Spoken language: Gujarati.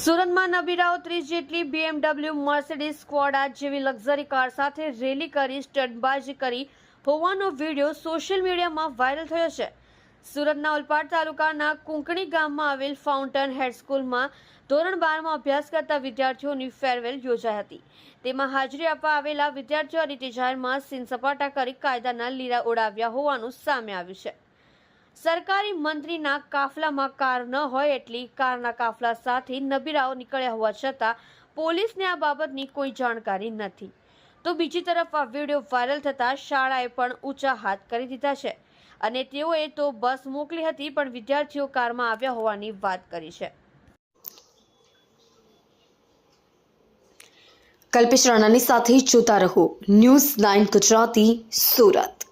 સુરતમાં નબીરાઓ ત્રીસ જેટલી બીએમડબલ્યુ મર્સિડીઝ સ્ક્વોડા જેવી લક્ઝરી કાર સાથે રેલી કરી સ્ટંટબાજી કરી. હોવાનો વીડિયો સોશિયલ મીડિયામાં વાયરલ થયો છે. સુરતના ઉલપાડ તાલુકાના કુંકણી ગામમાં આવેલ ફાઉન્ટન હેડ સ્કૂલમાં ધોરણ બારમાં અભ્યાસ કરતા વિદ્યાર્થીઓની ફેરવેલ યોજાઈ હતી. તેમાં હાજરી આપવા આવેલા વિદ્યાર્થીઓ રીતે જાહેરમાં સીન સપાટા કરી કાયદાના લીરા ઉડાવ્યા હોવાનું સામે આવ્યું છે. સરકારી મંત્રીના કાફલામાં કાર ન હોય એટલી કારના કાફલા સાથે નબીરાઓ નીકળ્યા હોવા છતાં પોલીસને આ બાબતની કોઈ જાણકારી નથી. તો બીજી તરફ આ વીડિયો વાયરલ થતાં શાળાએ પણ ઊંચા હાથ કરી દીધા છે અને તેઓએ તો બસ મોકલી હતી પણ વિદ્યાર્થીઓ કારમાં આવ્યા હોવાની વાત કરી છે. કલ્પેશ રાણાની સાથે જોતા રહો. News nine Gujarati, Surat.